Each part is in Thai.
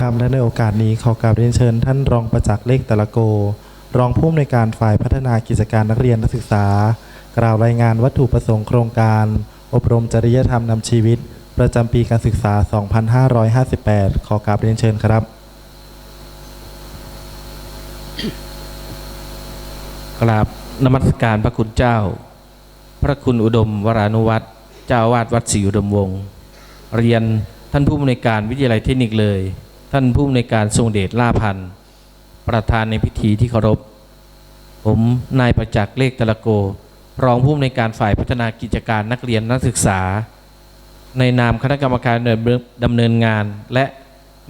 ครับและในโอกาสนี้ขอกราบเรียนเชิญ ท่านรองประจักษ์เลขตะละโก รองผู้อำนวยการฝ่ายพัฒนากิจการนักเรียนนักศึกษา กล่าวรายงานวัตถุประสงค์โครงการ อบรมจริยธรรมนำชีวิต ประจำปีการศึกษา 2558 ขอกราบเรียนเชิญครับ กราบนมัสการพระคุณเจ้า พระคุณอุดมวรานุวัตรเจ้าวาดวัดศรีอุดมวงศ์เรียนท่านผู้อำนวยการวิทยาลัยเทคนิคเลย ท่านผู้อำนวยการทรงเดชล่าพันธ์ประธานในพิธีที่เคารพ ผมนายประจักษ์เลขตะละโก รองผู้อำนวยการฝ่ายพัฒนากิจการนักเรียนนักศึกษา ในนามคณะกรรมการดำเนินงาน และ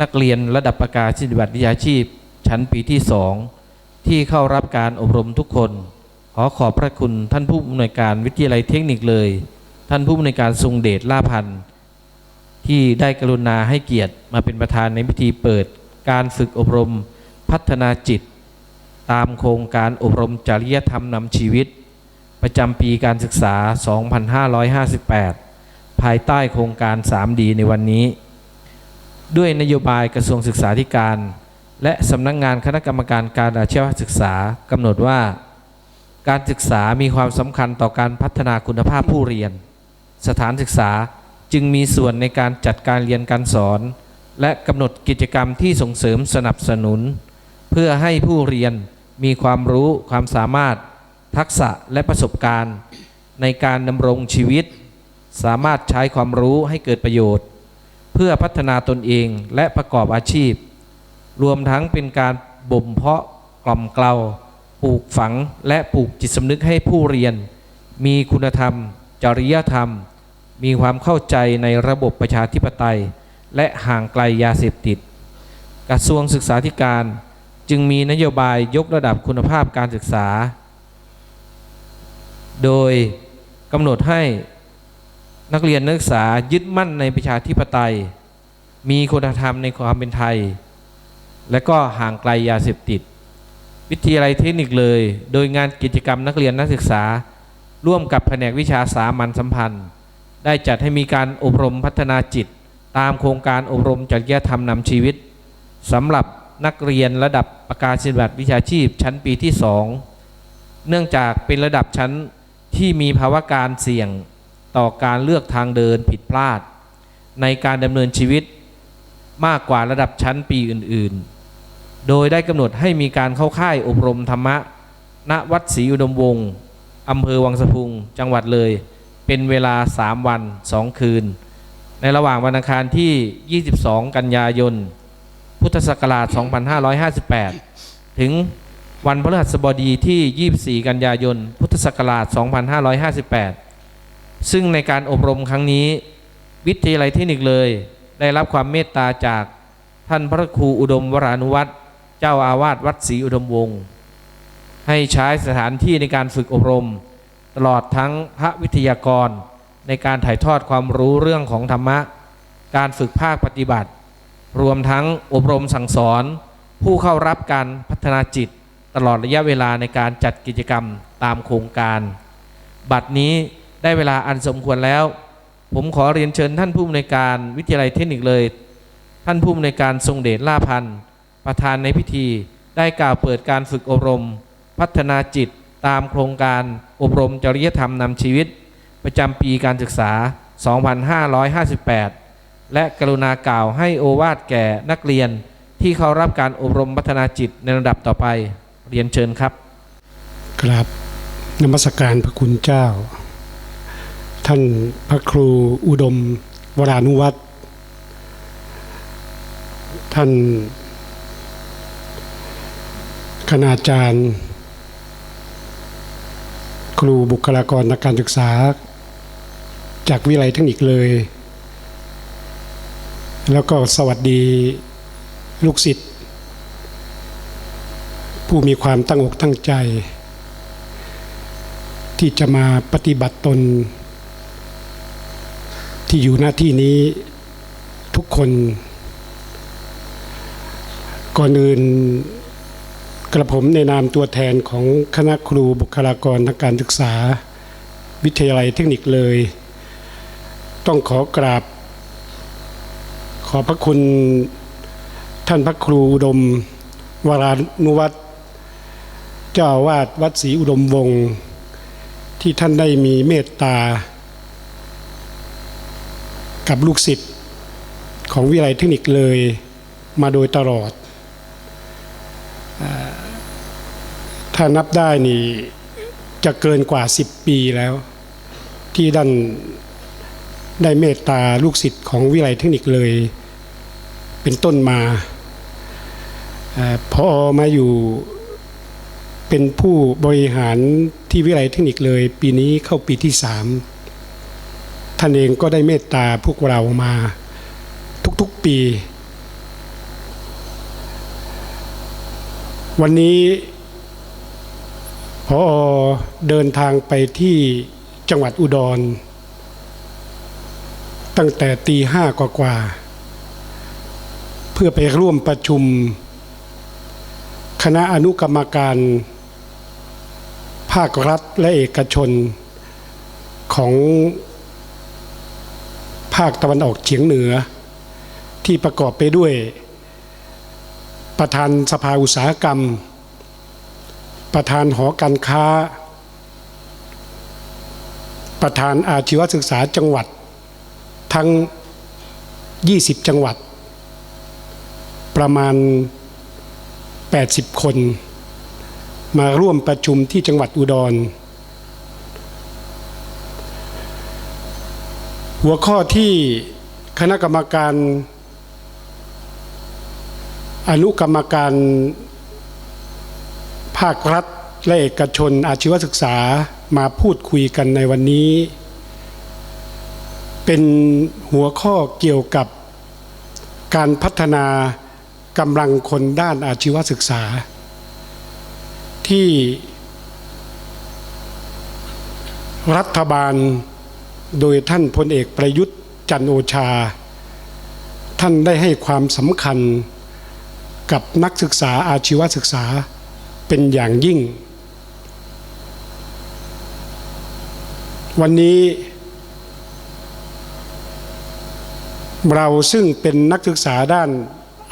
นักเรียนระดับประกาศศิบัติวิชาชีพ ชั้นปีที่สองที่เข้ารับการอบรมทุกคน ขอขอบพระคุณท่านผู้อำนวยการวิทยาลัยเทคนิคเลย ท่านผู้อำนวยการทรงเดชล่าพันธ์ ที่ได้กรุณาให้เกียรติมาเป็นประธานในพิธีเปิด การฝึกอบรมพัฒนาจิต ตามโครงการอบรมจริยธรรมนำชีวิต ประจำปีการศึกษา 2558 ภายใต้โครงการ 3D ในวันนี้ ด้วยนโยบายกระทรวงศึกษาธิการ และสำนักงงานคณะกรรมการการอาชีวศึกษากำหนดว่า การศึกษามีความสำคัญต่อการพัฒนาคุณภาพผู้เรียน สถานศึกษา จึงมีส่วนในการจัดการเรียนการสอน และกำหนดกิจกรรมที่ส่งเสริมสนับสนุน เพื่อให้ผู้เรียนมีความรู้ความสามารถ ทักษะและประสบการณ์ ในการดำรงชีวิต สามารถใช้ความรู้ให้เกิดประโยชน์ เพื่อพัฒนาตนเองและประกอบอาชีพ รวมทั้งเป็นการบ่มเพาะกล่อมเกลาปลูกฝังและปลูกจิตสำนึกให้ผู้เรียน มีคุณธรรม จริยธรรม มีความเข้าใจในระบบประชาธิปไตย และห่างไกลยาเสพติด กระทรวงศึกษาธิการจึงมีนโยบายยกระดับคุณภาพการศึกษา โดยกำหนดให้นักเรียนนักศึกษายึดมั่นในประชาธิปไตย มีคุณธรรมในความเป็นไทย และก็ห่างไกลยาเสพติด วิทยาลัยเทคนิคเลย โดยงานกิจกรรมนักเรียนนักศึกษา ร่วมกับแผนกวิชาสามัญสัมพันธ์ ได้จัดให้มีการอบรมพัฒนาจิต ตามโครงการอบรมจริยธรรมนำชีวิตสำหรับนักเรียนระดับประกาศศิบัติวิชาชีพชั้นปีที่สองเนื่องจากเป็นระดับชั้นที่มีภาวะการเสี่ยงต่อการเลือกทางเดินผิดพลาด ในการดำเนินชีวิตมากกว่าระดับชั้นปีอื่นๆ โดยได้กำหนดให้มีการเข้าค่ายอบรมธรรมะ ณ วัดศรีอุดมวงศ์อำเภอวังสะพุง จังหวัดเลย เป็นเวลา 3 วัน 2 คืน ในระหว่างวันอังคารที่ 22 กันยายน พุทธศักราช 2558 ถึงวันพฤหัสบดีที่ 24 กันยายน พุทธศักราช 2558 ซึ่งในการอบรมครั้งนี้ วิทยาลัยเทคนิคเลย ได้รับความเมตตาจากท่านพระครูอุดมวรานุวัตรเจ้าอาวาสวัดศรีอุดมวงศ์ให้ใช้สถานที่ในการฝึกอบรม ตลอดทั้งพระวิทยากร ในการถ่ายทอดความรู้เรื่องของธรรมะ การฝึกภาคปฏิบัติ รวมทั้งอบรมสั่งสอน ผู้เข้ารับการพัฒนาจิต ตลอดระยะเวลาในการจัดกิจกรรมตามโครงการ บัดนี้ได้เวลาอันสมควรแล้ว ผมขอเรียนเชิญท่านผู้อำนวยการวิทยาลัยเทคนิคเลย ท่านผู้อำนวยการทรงเดชล่าพันธ์ประธานในพิธีได้กล่าวเปิดการฝึกอบรม พัฒนาจิต ตามโครงการอบรมจริยธรรมนำชีวิต ประจำปีการศึกษา 2558 และกรุณากล่าวให้โอวาทแก่นักเรียนที่เขารับการอบรมพัฒนาจิตในระดับต่อไปเรียนเชิญครับ ครับนมัสการพระคุณเจ้า ท่านพระครูอุดม วรานุวัตรท่านคณาจารย์ ครูบุคลากรทางการศึกษา จากวิทยาลัยเทคนิคเลย แล้วก็สวัสดีลูกศิษย์ผู้มีความตั้งอกตั้งใจ ที่จะมาปฏิบัติตน ที่อยู่หน้าที่นี้ทุกคน ก่อนอื่น กระผมในนามตัวแทนของคณะครูบุคลากรทางการศึกษา วิทยาลัยเทคนิคเลย ต้องขอกราบ ขอพระคุณท่านพระครูอุดม วรานุวัตรเจ้าอาวาสวัดศรีอุดมวงศ์ที่ท่านได้มีเมตตา กับลูกศิษย์ของวิทยาลัยเทคนิคเลยมาโดยตลอดอ่า ถ้านับได้นี่จะเกินกว่า 10 ปีแล้ว ที่ด้านได้เมตตาลูกศิษย์ของวิทยาลัยเทคนิคเลย เป็นต้นมาอพอมาอยู่เป็นผู้บริหารที่วิทยาลัยเทคนิคเลย ปีนี้เข้าปีที่สามท่านเองก็ได้เมตตาพวกเรามาทุกๆปี วันนี้ พอเดินทางไปที่จังหวัดอุดร ตั้งแต่ตีห้ากว่าๆเพื่อไปร่วมประชุม คณะอนุกรรมการ ภาครัฐและเอกชนของภาคตะวันออกเฉียงเหนือ ที่ประกอบไปด้วย ประธานสภาอุตสาหกรรม ประธานหอการค้า ประธานอาชีวศึกษาจังหวัด ทั้ง 20 จังหวัด ประมาณ 80 คน มาร่วมประชุมที่จังหวัดอุดร หัวข้อที่คณะกรรมการอนุกรรมการ ครัฐและเอกชนอาชีวศึกษามาพูดคุยกันในวันนี้ เป็นหัวข้อเกี่ยวกับการพัฒนากำลังคนด้านอาชีวศึกษา ที่รัฐบาลโดยท่านพลเอกประยุทธ์จันโอชา ท่านได้ให้ความสำคัญกับนักศึกษาอาชีวศึกษา เป็นอย่างยิ่ง วันนี้ เราซึ่งเป็นนักศึกษาด้าน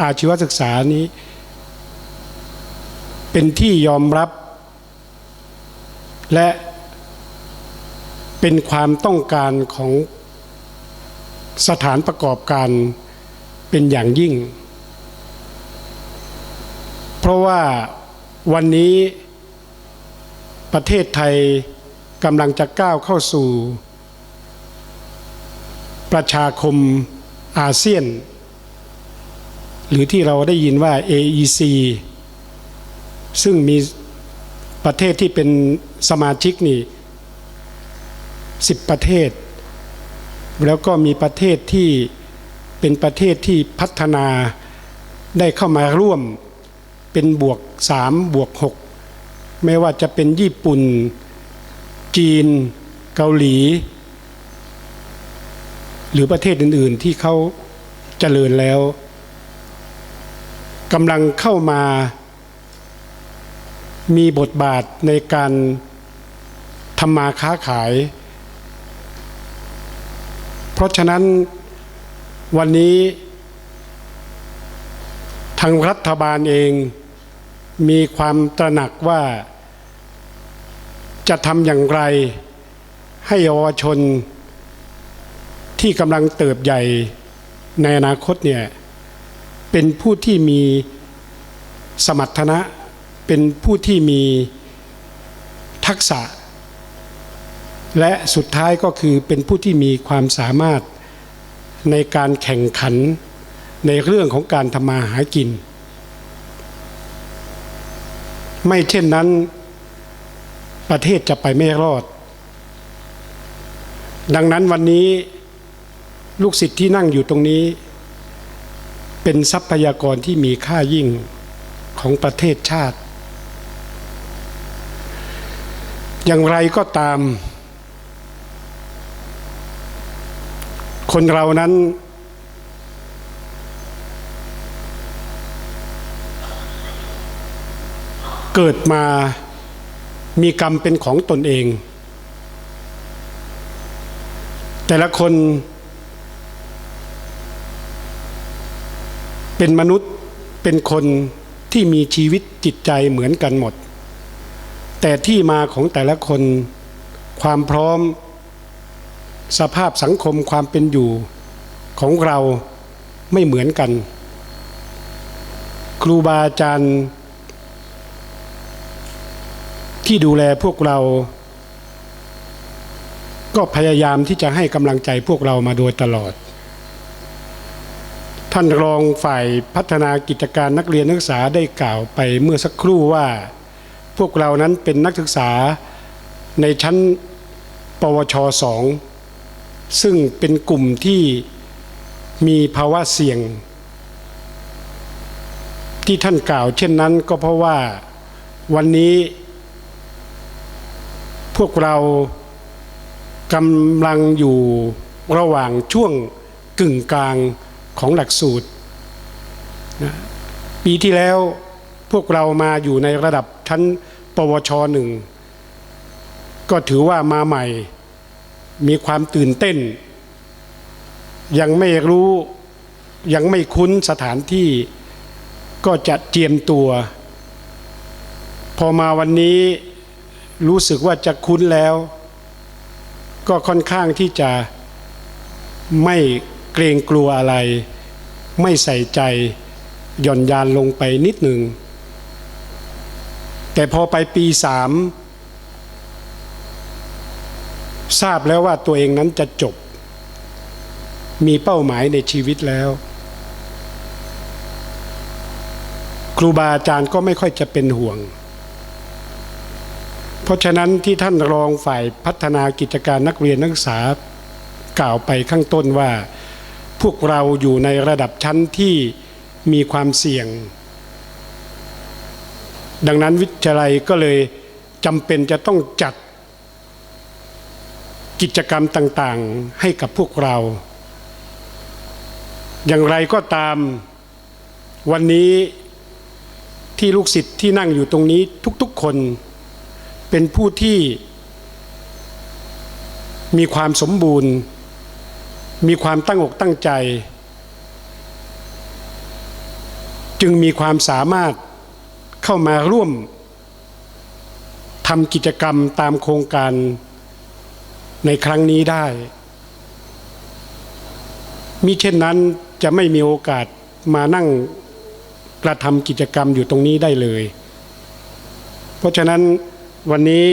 อาชีวศึกษานี้ เป็นที่ยอมรับ และเป็นความต้องการของสถานประกอบการเป็นอย่างยิ่ง เพราะว่า วันนี้ประเทศไทยกำลังจะก้าวเข้าสู่ ประชาคมอาเซียน หรือที่เราได้ยินว่า AEC ซึ่งมีประเทศที่เป็นสมาชิกนี่10ประเทศ แล้วก็มีประเทศที่เป็นประเทศที่พัฒนาได้เข้ามาร่วม เป็นบวก3บวก6ไม่ว่าจะเป็นญี่ปุ่น จีน เกาหลี หรือประเทศอื่น ๆ ที่เขาเจริญแล้วกำลังเข้ามา มีบทบาทในการทำมาค้าขาย เพราะฉะนั้นวันนี้ทางรัฐบาลเอง มีความตระหนักว่า จะทำอย่างไร ให้เยาวชนที่กำลังเติบใหญ่ในอนาคตเนี่ยเป็นผู้ที่มีสมรรถนะ เป็นผู้ที่มีทักษะ และสุดท้ายก็คือเป็นผู้ที่มีความสามารถในการแข่งขันในเรื่องของการทำมาหากิน ไม่เช่นนั้น ประเทศจะไปไม่รอด ดังนั้นวันนี้ลูกศิษย์ที่นั่งอยู่ตรงนี้ เป็นทรัพยากรที่มีค่ายิ่งของประเทศชาติ อย่างไรก็ตาม คนเรานั้น เกิดมามีกรรมเป็นของตนเอง แต่ละคนเป็นมนุษย์เป็นคนที่มีชีวิตจิตใจเหมือนกันหมด แต่ที่มาของแต่ละคน ความพร้อม สภาพสังคมความเป็นอยู่ของเราไม่เหมือนกัน ครูบาอาจารย์ ที่ดูแลพวกเรา ก็พยายามที่จะให้กำลังใจพวกเรามาโดยตลอด ท่านรองฝ่ายพัฒนากิจการนักเรียนนักศึกษาได้กล่าวไปเมื่อสักครู่ว่า พวกเรานั้นเป็นนักศึกษาในชั้นปวชสองซึ่งเป็นกลุ่มที่มีภาวะเสี่ยง ที่ท่านกล่าวเช่นนั้นก็เพราะว่าวันนี้ พวกเรากำลังอยู่ระหว่างช่วงกึ่งกลางของหลักสูตรนะปีที่แล้วพวกเรามาอยู่ในระดับชั้นปวชหนึ่งก็ถือว่ามาใหม่ มีความตื่นเต้น ยังไม่รู้ยังไม่คุ้นสถานที่ ก็จะเจียมตัว พอมาวันนี้ รู้สึกว่าจะคุ้นแล้ว ก็ค่อนข้างที่จะไม่เกรงกลัวอะไร ไม่ใส่ใจหย่อนยานลงไปนิดหนึ่ง แต่พอไปปีสามทราบแล้วว่าตัวเองนั้นจะจบ มีเป้าหมายในชีวิตแล้ว ครูบาอาจารย์ก็ไม่ค่อยจะเป็นห่วง ราะฉะนั้นที่ท่านรองฝ่ายพัฒนากิจการนักเรียนนักศึกษากล่าวไปข้างต้นว่า พวกเราอยู่ในระดับชั้นที่มีความเสี่ยง ดังนั้นวิทยาลัยก็เลยจำเป็นจะต้องจัดกิจกรรมต่างๆให้กับพวกเรา อย่างไรก็ตามวันนี้ที่ลูกศิษย์ที่นั่งอยู่ตรงนี้ทุกๆคน เป็นผู้ที่มีความสมบูรณ์ มีความตั้งอกตั้งใจ จึงมีความสามารถเข้ามาร่วมทำกิจกรรมตามโครงการในครั้งนี้ได้ มิเช่นนั้นจะไม่มีโอกาสมานั่งกระทำกิจกรรมอยู่ตรงนี้ได้เลย เพราะฉะนั้น วันนี้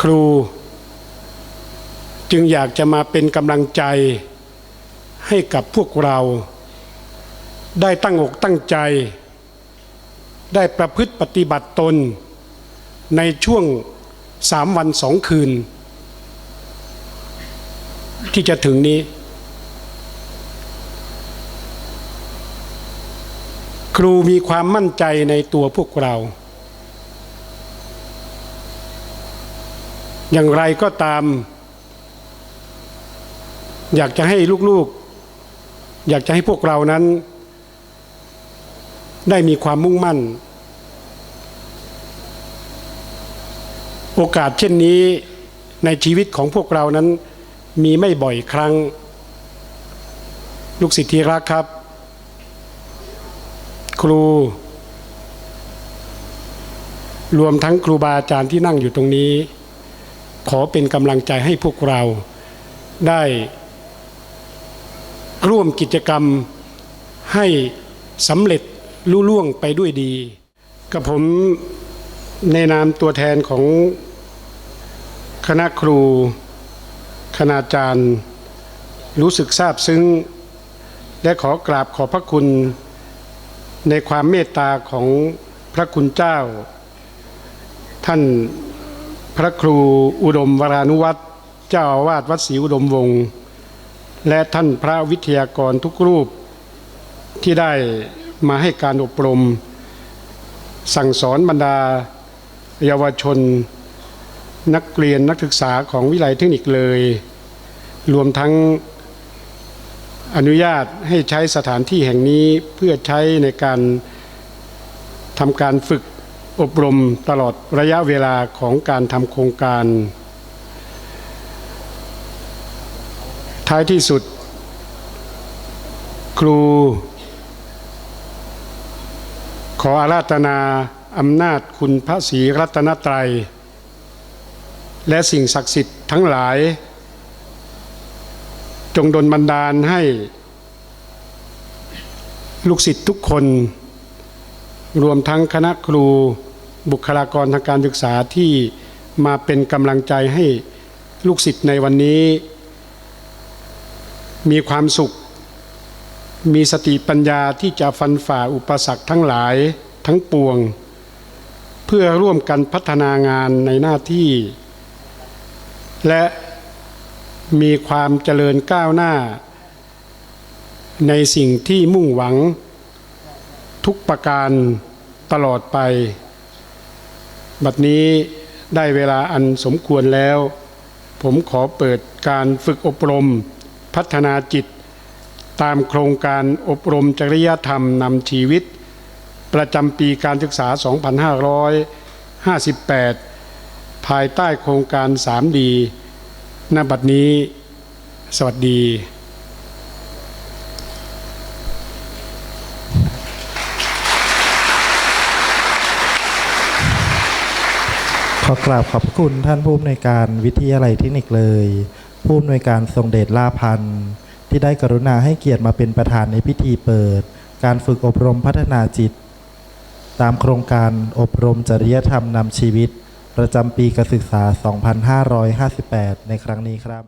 ครูจึงอยากจะมาเป็นกำลังใจให้กับพวกเรา ได้ตั้งอกตั้งใจ ได้ประพฤติปฏิบัติตน ในช่วงสามวันสองคืน ที่จะถึงนี้ ครูมีความมั่นใจในตัวพวกเรา อย่างไรก็ตาม อยากจะให้ลูกๆ อยากจะให้พวกเรานั้น ได้มีความมุ่งมั่น โอกาสเช่นนี้ในชีวิตของพวกเรานั้นมีไม่บ่อยครั้ง ลูกศิษย์ที่รักครับ ครู รวมทั้งครูบาอาจารย์ที่นั่งอยู่ตรงนี้ ขอเป็นกำลังใจให้พวกเราได้ร่วมกิจกรรมให้สำเร็จลุล่วงไปด้วยดี กับผมในนามตัวแทนของคณะครู คณาจารย์ รู้สึกซาบซึ้ง และขอกราบขอบพระคุณ ในความเมตตาของพระคุณเจ้า ท่าน พระครูอุดมวรานุวัตรเจ้าวาสวัดศรีอุดมวงศ์และท่านพระวิทยากรทุกรูปที่ได้มาให้การอบรม สั่งสอนบรรดาเยาวชน นักเรียนนักศึกษาของวิทยาลัยเทคนิคเลย รวมทั้งอนุญาตให้ใช้สถานที่แห่งนี้เพื่อใช้ในการทำการฝึก อบรมตลอดระยะเวลาของการทำโครงการ ท้ายที่สุด ครู ขออาราธนาอำนาจคุณพระศรีรัตนตรัย และสิ่งศักดิ์สิทธิ์ทั้งหลาย จงดลบันดาลให้ ลูกศิษย์ทุกคน รวมทั้งคณะครู บุคลากรทางการศึกษาที่มาเป็นกำลังใจให้ลูกศิษย์ในวันนี้ มีความสุข มีสติปัญญาที่จะฟันฝ่าอุปสรรคทั้งหลายทั้งปวง เพื่อร่วมกันพัฒนางานในหน้าที่ และมีความเจริญก้าวหน้า ในสิ่งที่มุ่งหวังทุกประการตลอดไป บัดนี้ได้เวลาอันสมควรแล้ว ผมขอเปิดการฝึกอบรม พัฒนาจิต ตามโครงการอบรมจริยธรรมนำชีวิต ประจำปีการศึกษา 2558 ภายใต้โครงการ 3D ณบัดนี้ สวัสดี ขอกราบขอบคุณท่านผู้อำนวยการวิทยาลัยเทคนิคเลย ผู้อำนวยการทรงเดชลาพันธ์ที่ได้กรุณาให้เกียรติมาเป็นประธานในพิธีเปิด การฝึกอบรมพัฒนาจิต ตามโครงการอบรมจริยธรรมนำชีวิต ประจำปีการศึกษา 2558 ในครั้งนี้ครับ